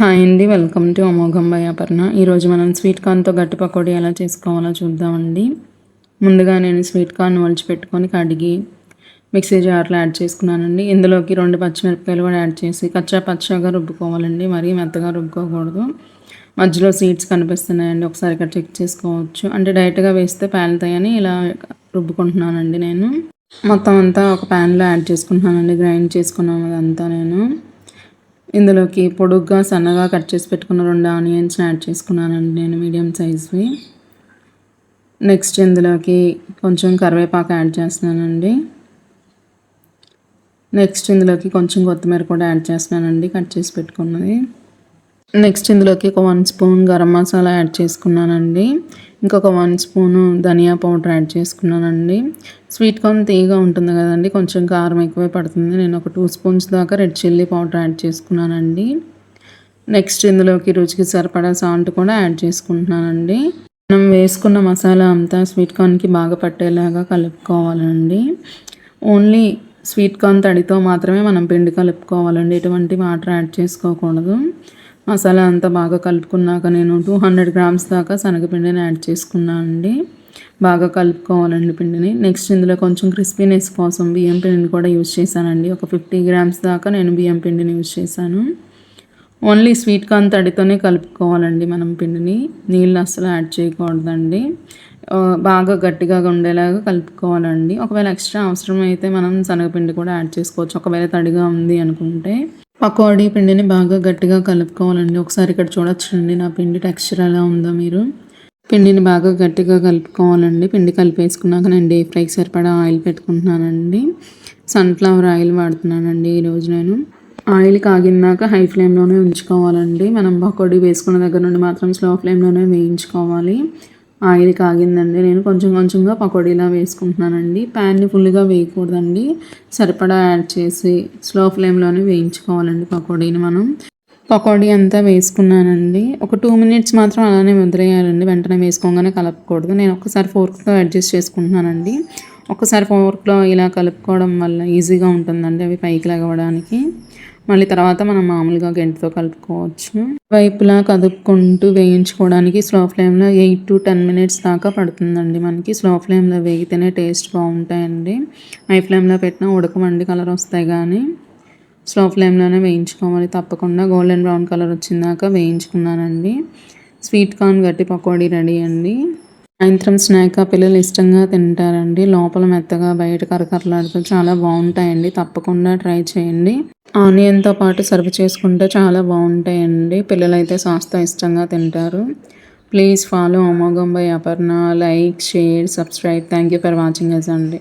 Hi అండి welcome to అమోఘం by Aparna. ఈరోజు మనం స్వీట్ కార్న్తో గట్టి పకోడీ ఎలా చేసుకోవాలో చూద్దామండి. ముందుగా నేను స్వీట్ కార్న్ పెట్టుకొని కడిగి మిక్సీ జార్లో యాడ్ చేసుకున్నానండి. ఇందులోకి రెండు పచ్చిమిరపకాయలు కూడా యాడ్ చేసి కచ్చా పచ్చగా రుబ్బుకోవాలండి. మరీ మెత్తగా రుబ్బుకోకూడదు. మధ్యలో సీడ్స్ కనిపిస్తున్నాయండి ఒకసారి ఇక్కడ చెక్ చేసుకోవచ్చు. అంటే డైరెక్ట్గా వేస్తే పేలుతాయని ఇలా రుబ్బుకుంటున్నానండి నేను. మొత్తం అంతా ఒక ప్యాన్లో యాడ్ చేసుకుంటున్నానండి గ్రైండ్ చేసుకున్నాను అదంతా నేను. ఇందులోకి పొడుగ్గా సన్నగా కట్ చేసి పెట్టుకున్న రెండు ఆనియన్స్ యాడ్ చేసుకున్నానండి నేను మీడియం సైజ్వి. నెక్స్ట్ ఇందులోకి కొంచెం కరివేపాకు యాడ్ చేస్తున్నానండి. నెక్స్ట్ ఇందులోకి కొంచెం కొత్తిమీర కూడా యాడ్ చేస్తున్నానండి కట్ చేసి పెట్టుకున్నది. నెక్స్ట్ ఇందులోకి ఒక one spoon garam masala add చేసుకున్నానండి. ఇంకొక వన్ స్పూను ధనియా పౌడర్ యాడ్ చేసుకున్నానండి. స్వీట్ కార్న్ తీయగా ఉంటుంది కదండి కొంచెం కారం ఎక్కువే పడుతుంది. నేను ఒక టూ స్పూన్స్ దాకా రెడ్ చిల్లీ పౌడర్ యాడ్ చేసుకున్నానండి. నెక్స్ట్ ఇందులోకి రుచికి సరిపడా సాల్ట్ కూడా యాడ్ చేసుకుంటున్నానండి. మనం వేసుకున్న మసాలా అంతా స్వీట్ కార్న్కి బాగా పట్టేలాగా కలుపుకోవాలండి. ఓన్లీ స్వీట్ కార్న్ తడితో మాత్రమే మనం పిండి కలుపుకోవాలండి. ఎటువంటి వాటర్ యాడ్ చేసుకోకూడదు. మసాలా అంతా బాగా కలుపుకున్నాక నేను టూ హండ్రెడ్ గ్రామ్స్ దాకా శనగపిండిని యాడ్ చేసుకున్నాను అండి. బాగా కలుపుకోవాలండి పిండిని. నెక్స్ట్ ఇందులో కొంచెం క్రిస్పీనెస్ కోసం బియ్యం పిండిని కూడా యూజ్ చేశానండి. ఒక ఫిఫ్టీ గ్రామ్స్ దాకా నేను బియ్యం పిండిని యూజ్ చేశాను. ఓన్లీ స్వీట్ కార్న్ తడితోనే కలుపుకోవాలండి మనం పిండిని. నీళ్ళు అస్సలు యాడ్ చేయకూడదండి. బాగా గట్టిగా ఉండేలాగా కలుపుకోవాలండి. ఒకవేళ ఎక్స్ట్రా అవసరం అయితే మనం శనగపిండి కూడా యాడ్ చేసుకోవచ్చు. ఒకవేళ తడిగా ఉంది అనుకుంటే. పకోడీ పిండిని బాగా గట్టిగా కలుపుకోవాలండి. ఒకసారి ఇక్కడ చూడొచ్చండి నా పిండి టెక్స్చర్ ఎలా ఉందో మీరు. పిండిని బాగా గట్టిగా కలుపుకోవాలండి. పిండి కలిపేసుకున్నాక నేను డీప్ ఫ్రైకి సరిపడా ఆయిల్ పెట్టుకుంటున్నానండి. సన్ఫ్లవర్ ఆయిల్ వాడుతున్నానండి ఈరోజు నేను. ఆయిల్ కాగినాక హై ఫ్లేమ్లోనే ఉంచుకోవాలండి. మనం పకోడీ వేసుకున్న దగ్గర నుండి మాత్రం స్లో ఫ్లేమ్లోనే వేయించుకోవాలి. ఆయిల్ కాగిందండి నేను కొంచెం కొంచెంగా పకోడీలా వేసుకుంటున్నానండి. ప్యాన్ని ఫుల్గా వేయకూడదండి. సరిపడా యాడ్ చేసి స్లో ఫ్లేమ్లోనే వేయించుకోవాలండి పకోడీని మనం. పకోడీ అంతా వేసుకున్నానండి. ఒక టూ మినిట్స్ మాత్రం అలానే వదిలేయాలండి. వెంటనే వేసుకోగానే కలపకూడదు. నేను ఒకసారి ఫోర్క్తో అడ్జస్ట్ చేసుకుంటున్నానండి. ఒకసారి ఫోర్క్లో ఇలా కలుపుకోవడం వల్ల ఈజీగా ఉంటుందండి అవి పైకి లగవడానికి మళ్ళీ తర్వాత మనం మామూలుగా గంటితో కలుపుకోవచ్చు. వైపులా కదుపుకుంటూ వేయించుకోవడానికి స్లో ఫ్లేమ్లో ఎయిట్ టు టెన్ మినిట్స్ దాకా పడుతుందండి మనకి. స్లో ఫ్లేమ్లో వేగితేనే టేస్ట్ బాగుంటాయండి. హై ఫ్లేమ్లో పెట్టినా ఉడకమండి కలర్ వస్తాయి కానీ స్లో ఫ్లేమ్లోనే వేయించుకోవాలి. తప్పకుండా గోల్డెన్ బ్రౌన్ కలర్ వచ్చిందాక వేయించుకున్నానండి. స్వీట్ కార్న్ గట్టి పకోడీ రెడీ అండి. సాయంత్రం స్నాక్ పిల్లలు ఇష్టంగా తింటారండి. లోపల మెత్తగా బయట కరకరలాడుతూ చాలా బాగుంటాయండి. తప్పకుండా ట్రై చేయండి. ఆనియన్తో పాటు సర్వ్ చేసుకుంటే చాలా బాగుంటాయండి. పిల్లలైతే సాస్తో ఇష్టంగా తింటారు. ప్లీజ్ ఫాలో అమోఘం by Aparna. Like share subscribe. Thank you for watching yes అండి.